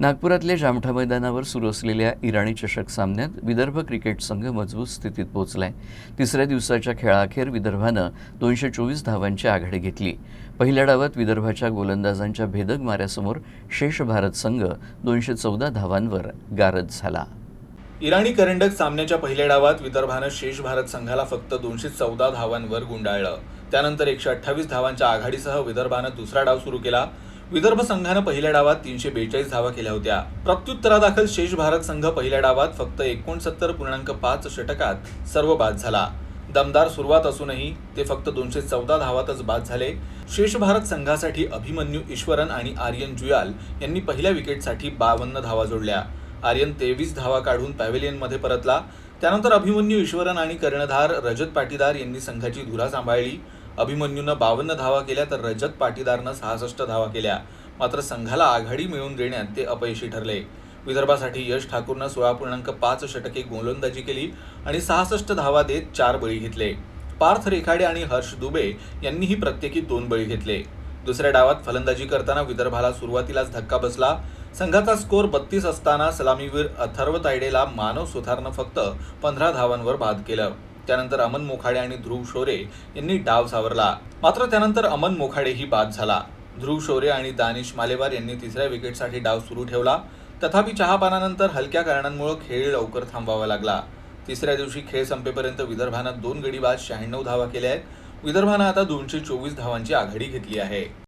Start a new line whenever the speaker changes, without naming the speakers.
नागपुरातल्या जामठा मैदानावर सुरू असलेल्या इराणी चषक सामन्यात विदर्भ क्रिकेट संघ मजबूत स्थितीत पोहोचलाय. तिसऱ्या दिवसाच्या खेळाखेर विदर्भानं दोनशे चोवीस धावांची आघाडी घेतली. पहिल्या डावात विदर्भाच्या गोलंदाजांच्या भेदक माऱ्यासमोर शेष भारत संघ दोनशे चौदा धावांवर गारद झाला.
इराणी करंडक सामन्याच्या पहिल्या डावात विदर्भानं शेष भारत संघाला फक्त दोनशे चौदा धावांवर गुंडाळलं. त्यानंतर एकशे अठ्ठावीस धावांच्या आघाडीसह विदर्भानं दुसरा डाव सुरू केला. विदर्भ संघानं पहिल्या डावात तीनशे बेचाळीस धावा केल्या होत्या. प्रत्युत्तरादाखल शेष भारत संघ पहिल्या डावात फक्त एकोणसत्तर पूर्णांक पाच षटकात सर्व बाद झाला. दमदार सुरुवात असूनही ते फक्त दोनशे चौदा धावातच बाद झाले. शेष भारत संघासाठी अभिमन्यू ईश्वरन आणि आर्यन जुयाल यांनी पहिल्या विकेटसाठी बावन्न धावा जोडल्या. आर्यन तेवीस धावा काढून पॅव्हेलियनमध्ये परतला. त्यानंतर अभिमन्यू ईश्वरन आणि कर्णधार रजत पाटीदार यांनी संघाची धुरा सांभाळली. अभिमन्यूनं बावन्न धावा केल्या तर रजत पाटीदारनं सहासष्ट धावा केल्या. मात्र संघाला आघाडी मिळवून देण्यात ते अपयशी ठरले. विदर्भासाठी यश ठाकूरनं सोळा पूर्णांक पाच षटके गोलंदाजी केली आणि सहासष्ट धावा देत चार बळी घेतले. पार्थ रेखाडे आणि हर्ष दुबे यांनीही प्रत्येकी दोन बळी घेतले. दुसऱ्या डावात फलंदाजी करताना विदर्भाला सुरुवातीलाच धक्का बसला. संघाचा स्कोर बत्तीस असताना सलामीवीर अथर्व तायडेला मानव सुथारनं फक्त पंधरा धावांवर बाद केलं. त्यानंतर अमन मोखाडे आणि ध्रुव शोरे यांनी डाव सावरला. मात्र त्यानंतर अमन मोखाडेही बाद झाला. ध्रुव शोरे आणि दानिश मालेवार यांनी तिसऱ्या विकेटसाठी डाव सुरू ठेवला. तथापि चहापानानंतर हलक्या कारणांमुळे खेळ लवकर थांबवावा लागला. तिसऱ्या दिवशी खेळ संपेपर्यंत विदर्भानं दोन गडी बाद शहाण्णव धावा केल्या आहेत. विदर्भानं आता दोनशे चोवीस धावांची आघाडी घेतली आहे.